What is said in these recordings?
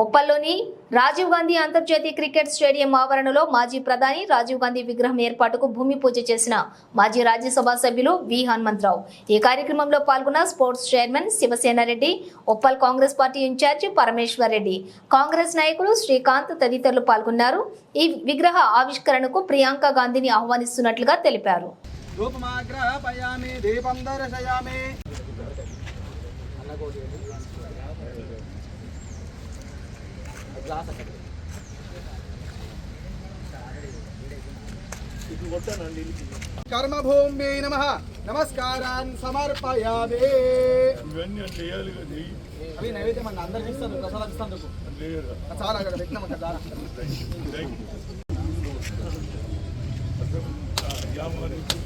ఒప్పల్లోని రాజీవ్ గాంధీ అంతర్జాతీయ cricket stadium ఆవరణలో మాజీ ప్రధాని రాజీవ్ గాంధీ విగ్రహం ఏర్పాటుకు భూమి పూజ చేసిన మాజీ రాజ్యసభ సభ్యులు వి హనుమంతరావు. ఈ కార్యక్రమంలో పాల్గొన్న sports chairman Shivasena Reddy Uppal Congress party incharge Parameshwar Reddy. Congress నాయకులు శ్రీకాంత్ తదితరులు పాల్గొన్నారు. ఈ విగ్రహ ఆవిష్కరణకు ప్రియాంక గాంధీని ఆహ్వానిస్తున్నట్లుగా తెలిపారు. రూపమాగ్రహపయామి దీపం దర్శయామి. కర్మభూమి నమ. నమస్కారాన్ సమర్పయామి. ఇవన్నీ వేయాలి కదా. అవి నైవేద్యం అండి అందరికి ఇస్తాను ప్రసాదం ఇస్తాను. చాలా అక్కడ పెట్టినాం చాలా ఆ, యామానికి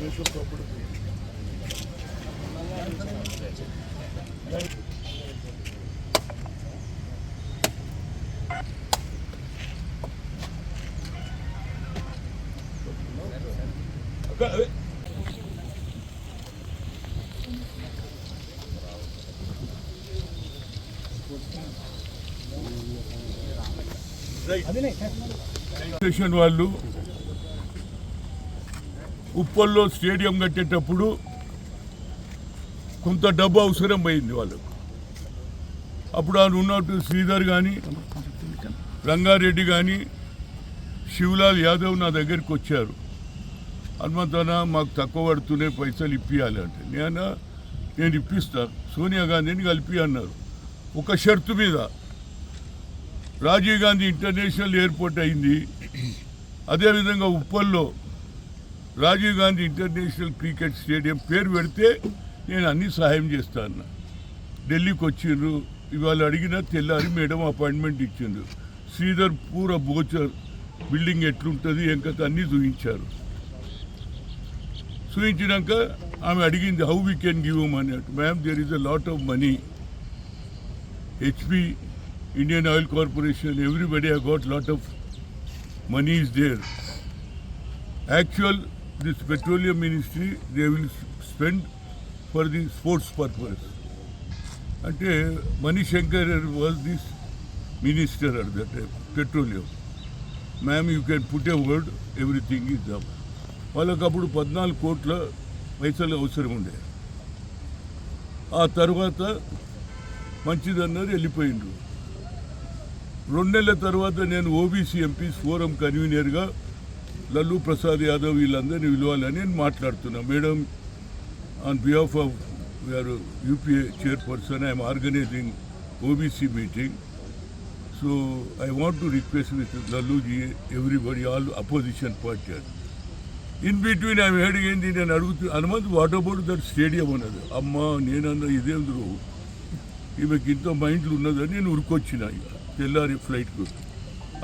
వేసుకప్పుడు అక్క, అదే. స్టేషన్ వాళ్ళు ఉప్పల్లో స్టేడియం కట్టేటప్పుడు కొంత డబ్బు అవసరం పోయింది వాళ్ళకు. అప్పుడు ఆయన ఉన్నట్టు శ్రీధర్ కానీ రంగారెడ్డి కానీ శివలాల్ యాదవ్ నా దగ్గరికి వచ్చారు. హనుమంతన మాకు తక్కువ పడుతూనే పైసలు ఇప్పియాలి అంటే. నేను? నేను ఇప్పిస్తాను సోనియా గాంధీని కలిపి అన్నారు. ఒక షర్తు మీద రాజీవ్ గాంధీ ఇంటర్నేషనల్ ఎయిర్పోర్ట్ అయింది. అదేవిధంగా ఉప్పల్లో Rajiv Gandhi international cricket stadium పేరు పెడితే నేను అన్ని సహాయం చేస్తాను ఢిల్లీకి వచ్చిండ్రు. ఇవాళ అడిగిన తెల్లారి మేడం అపాయింట్మెంట్ ఇచ్చిండ్రు. శ్రీధర్ పూర బోచర్ బిల్డింగ్ ఎట్లుంటుంది ఎంకత అన్నీ చూపించారు చూపించినాక ఆమె అడిగింది హౌ వీ కెన్ గివ్ అన్నట్టు ma'am there is a lot of money HP Indian oil corporation everybody I got lot of money is there. Actual, this petroleum ministry, they will spend for the sports purpose. అంటే Manishankar was this minister at that petroleum ma'am you can put a word everything is dum వాళ్ళకి అప్పుడు పద్నాలుగు కోట్ల పైసలు అవసరం ఉండే ఆ తర్వాత మంచిదన్నారు వెళ్ళిపోయిండ్రు. రెండు నెలల తర్వాత నేను ఓబీసీ ఎంపీస్ ఫోరం కన్వీనర్గా లల్లు ప్రసాద్ యాదవ్ వీళ్ళందరినీ విలువాలని నేను మాట్లాడుతున్నా. Madam on behalf of we are UPA chairperson I'm organising OBC meeting. So I want to request with Lalluji everybody all opposition party in between I'm head ఏంటి నేను అడుగుతు Hanumanth what about that stadium అన్నది అమ్మ నేనన్నా ఇదేందుకు ఈమెకి ఇంత మైండ్లు ఉన్నదని నేను ఉరికొచ్చిన తెల్లారి ఫ్లైట్కు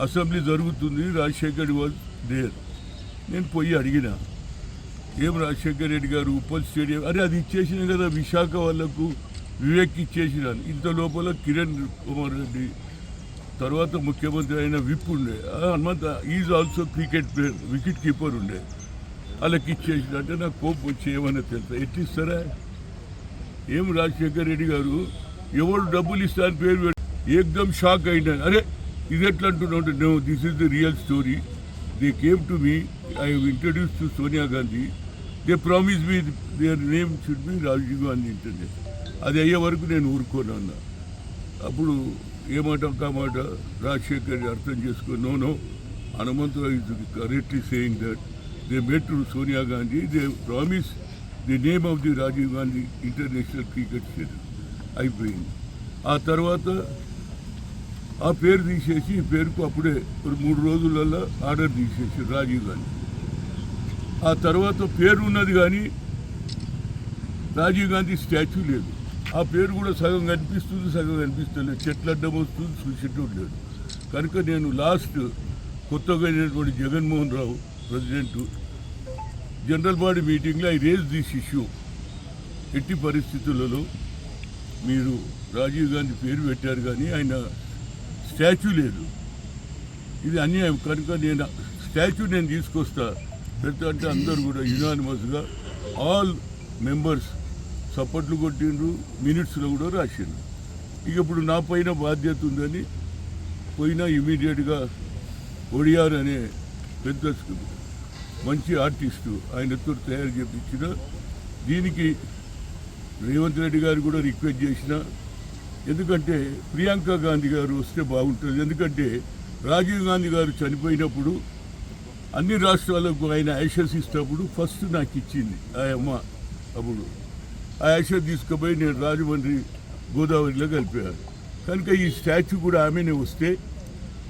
అసెంబ్లీ జరుగుతుంది రాజశేఖర్ వాజ్ దేర్ నేను పోయి అడిగిన ఏం రాజశేఖర్ రెడ్డి గారు ఉప్పల్ స్టేడియం అరే అది ఇచ్చేసిన కదా విశాఖ వాళ్ళకు వివేక్ ఇచ్చేసినాను ఇంత లోపల కిరణ్ కుమార్ రెడ్డి తర్వాత ముఖ్యమంత్రి అయిన విప్ ఉండే. Hanumantha is also cricket player wicket keeper ఉండే. వాళ్ళకి ఇచ్చేసిన అంటే నాకు కోపం వచ్చి ఏమైనా తెలుసా? ఎట్టిస్తారా? ఏం రాజశేఖర్ రెడ్డి గారు ఎవరు డబ్బులు ఇస్తారని పేరు ఏకదం షాక్ అయినా అరే ఇది ఎట్లా అంటున్నావు no this is the real story they came to me I introduce to Sonia Gandhi they promise me their name should be Rajiv Gandhi international అది అయ్యే వరకు నేను ఊరుకోను అన్న. అప్పుడు ఏమాట ఒక మాట రాజశేఖర్ అర్థం చేసుకో no no Hanumantharao is correctly saying that they met to Sonia Gandhi they promise the name of the Rajiv Gandhi international cricket stadium అయిపోయింది. ఆ తర్వాత ఆ పేరు తీసేసి పేరుకు అప్పుడే ఒక మూడు రోజులలో ఆర్డర్ తీసేసి రాజీవ్ గాంధీ. ఆ తర్వాత పేరు ఉన్నది కానీ రాజీవ్ గాంధీ స్టాచ్యూ లేదు. ఆ పేరు కూడా సగం కనిపిస్తుంది సగం కనిపిస్తలేదు. చెట్ల అడ్డం వస్తుంది చూసేటోడు లేడు కనుక నేను లాస్ట్ కొత్తగా అయినటువంటి Jaganmohan Rao president general body మీటింగ్లో ఐ రేజ్ దిస్ ఇష్యూ. ఎట్టి పరిస్థితులలో మీరు రాజీవ్ గాంధీ పేరు పెట్టారు కానీ ఆయన స్టాచ్యూ లేదు. ఇది అన్యాయం. కనుక నేను స్టాచ్యూ నేను తీసుకొస్తా. పెడతా అంటే అందరూ కూడా యునానిమస్గా ఆల్ మెంబర్స్ సపోర్ట్లు కొట్టిండ్రు మినిట్స్లో కూడా రాసిండ్రు. ఇక ఇప్పుడు నా పైన బాధ్యత ఉందని పోయినా ఇమీడియట్గా ఒడియార్ అనే పెద్ద మంచి ఆర్టిస్టు ఆయనతో తయారు చేపించిన దీనికి రేవంత్ రెడ్డి గారు కూడా రిక్వెస్ట్ చేసిన ఎందుకంటే ప్రియాంక గాంధీ గారు వస్తే బాగుంటుంది. ఎందుకంటే రాజీవ్ గాంధీ గారు చనిపోయినప్పుడు అన్ని రాష్ట్రాలకు ఆయన యాషస్ ఇచ్చినప్పుడు ఫస్ట్ నాకు ఇచ్చింది ఆ అమ్మ అప్పుడు. ఆ యాషస్ తీసుకుపోయి నేను రాజమండ్రి గోదావరిలో కలిపాను కనుక ఈ స్టాచ్యూ కూడా ఆమెనే వస్తే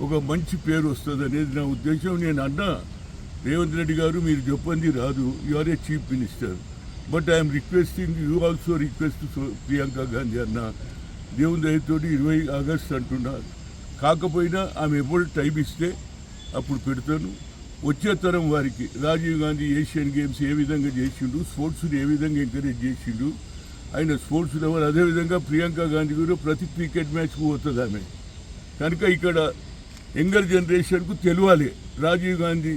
ఒక మంచి పేరు వస్తుంది అనేది నా ఉద్దేశం. నేను అన్నా రేవంత్ రెడ్డి గారు మీరు చెప్పండి రాదు. You are a chief minister but I'm requesting you also request Priyanka Gandhi అన్న. దేవుని దయతోటి ఇరవై ఆగస్ట్ అంటున్నారు. కాకపోయినా ఆమె ఎప్పుడు టైం ఇస్తే అప్పుడు పెడతాను. వచ్చే తరం వారికి రాజీవ్ గాంధీ ఏషియన్ గేమ్స్ ఏ విధంగా చేసిండు స్పోర్ట్స్ని ఏ విధంగా ఎంకరేజ్ చేసిండు ఆయన స్పోర్ట్స్ లెవెల్ అదేవిధంగా ప్రియాంక గాంధీ కూడా ప్రతి క్రికెట్ మ్యాచ్కు పోతుంది ఆమె. కనుక ఇక్కడ యంగర్ జనరేషన్కు తెలియాలి రాజీవ్ గాంధీ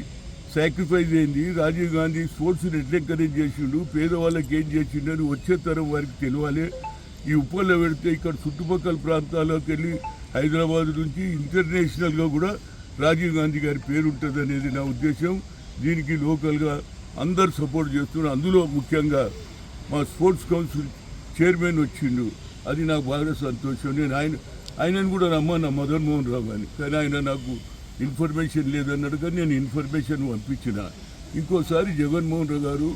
సాక్రిఫైస్ అయింది. రాజీవ్ గాంధీ స్పోర్ట్స్ని ఎట్లా చేసిండు. పేదవాళ్ళకి ఏం చేసిండు అని వచ్చే తరం వారికి తెలియాలి ఈ ఉప్పల్లో పెడితే ఇక్కడ చుట్టుపక్కల ప్రాంతాల్లోకి వెళ్ళి హైదరాబాద్ నుంచి ఇంటర్నేషనల్గా కూడా రాజీవ్ గాంధీ గారి పేరు ఉంటుంది అనేది నా ఉద్దేశం. దీనికి లోకల్గా అందరు సపోర్ట్ చేస్తున్నారు. అందులో ముఖ్యంగా మా స్పోర్ట్స్ కౌన్సిల్ చైర్మన్ వచ్చిండు. అది నాకు బాగా సంతోషం. నేను ఆయన ఆయనను కూడా రమ్మన్నా మదన్ మోహన్ రావు అని కానీ ఆయన నాకు ఇన్ఫర్మేషన్ లేదన్నాడు కానీ నేను ఇన్ఫర్మేషన్ పంపించిన. ఇంకోసారి జగన్మోహన్ రావు గారు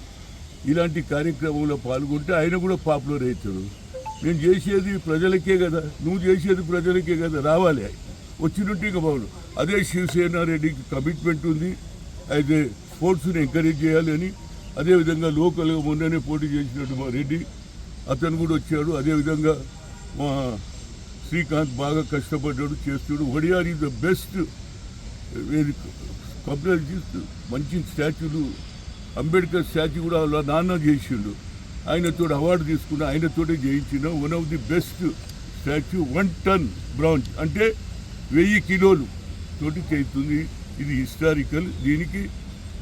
ఇలాంటి కార్యక్రమంలో పాల్గొంటే ఆయన కూడా పాపులర్ అవుతాడు. నేను చేసేది ప్రజలకే కదా. నువ్వు చేసేది ప్రజలకే కదా. రావాలి. వచ్చినట్టు ఇక బాగుండు. అదే శివసేన రెడ్డికి కమిట్మెంట్ ఉంది. అయితే స్పోర్ట్స్ని ఎంకరేజ్ చేయాలని అదేవిధంగా లోకల్గా మొన్ననే పోటీ చేసినట్టు మా రెడ్డి. అతను కూడా వచ్చాడు. అదేవిధంగా మా శ్రీకాంత్ బాగా కష్టపడ్డాడు చేస్తాడు. Wodeyar is the best complaint చేస్తూ మంచి స్టాచ్యూలు అంబేద్కర్ స్టాచ్యూ కూడా వాళ్ళ నాన్న చేసిండు. ఆయనతో అవార్డు తీసుకున్న ఆయనతోటే చేయించిన one of the best statue one ton bronze అంటే వెయ్యి కిలోలు తోటి చేస్తుంది. ఇది హిస్టారికల్ దీనికి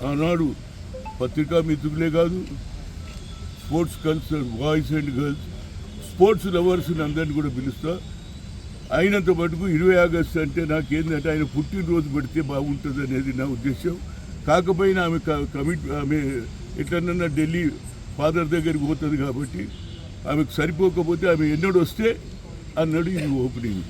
ఆనాడు పత్రికా మిత్రులే కాదు sports culture boys and girls sports లవర్స్ని అందరిని కూడా పిలుస్తా. అయినంత మటుకు ఇరవై ఆగస్టు అంటే నాకేంటంటే ఆయన పుట్టినరోజు పెడితే బాగుంటుంది అనేది నా ఉద్దేశం. కాకపోయినా ఆమె కమిట్ ఆమె ఎట్లన్నా ఢిల్లీ ఫాదర్ దగ్గరికి పోతుంది కాబట్టి ఆమెకు సరిపోకపోతే ఆమె ఎన్నడూ వస్తే అన్నాడు ఇది ఓపెనింగ్.